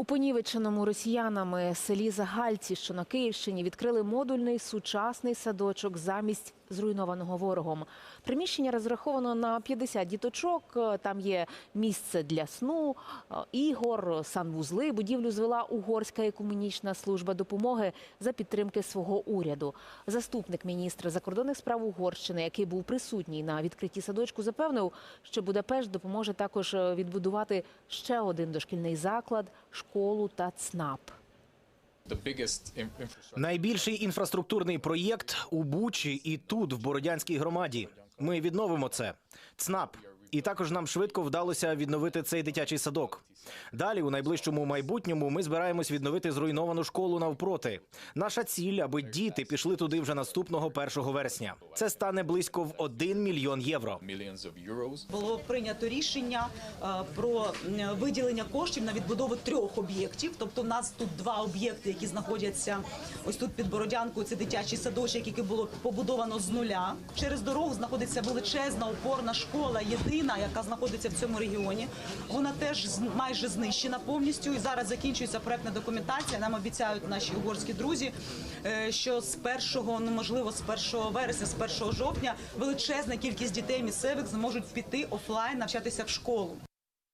У понівеченому росіянами селі Загальці, що на Київщині, відкрили модульний сучасний садочок замість зруйнованого ворогом. Приміщення розраховано на 50 діточок. Там є місце для сну, е, ігор, санвузли. Будівлю звела Угорська екуменічна служба допомоги за підтримки свого уряду. Заступник міністра закордонних справ Угорщини, який був присутній на відкритті садочку, запевнив, що Будапешт допоможе також е, відбудувати ще один дошкільний заклад, школу та ЦНАП. Найбільший інфраструктурний проєкт у Бучі і тут, в Бородянській громаді. Ми відновимо це. ЦНАП. І також нам швидко вдалося відновити цей дитячий садок. Далі, у найближчому майбутньому, ми збираємось відновити зруйновану школу навпроти. Наша ціль, аби діти пішли туди вже наступного 1 вересня. Це стане близько в 1 мільйон євро. Було прийнято рішення е, про виділення коштів на відбудову трьох об'єктів. Тобто, в нас тут два об'єкти, які знаходяться ось тут під Бородянкою. Це дитячий садочок, який було побудовано з нуля. Через дорогу знаходиться величезна опорна школа, єдина, яка знаходиться в цьому регіоні. Вона теж майже знищена повністю. І зараз закінчується проектна документація. Нам обіцяють наші угорські друзі, е, що з 1, ну можливо, з 1 вересня, з 1 жовтня величезна кількість дітей місцевих зможуть піти офлайн навчатися в школу.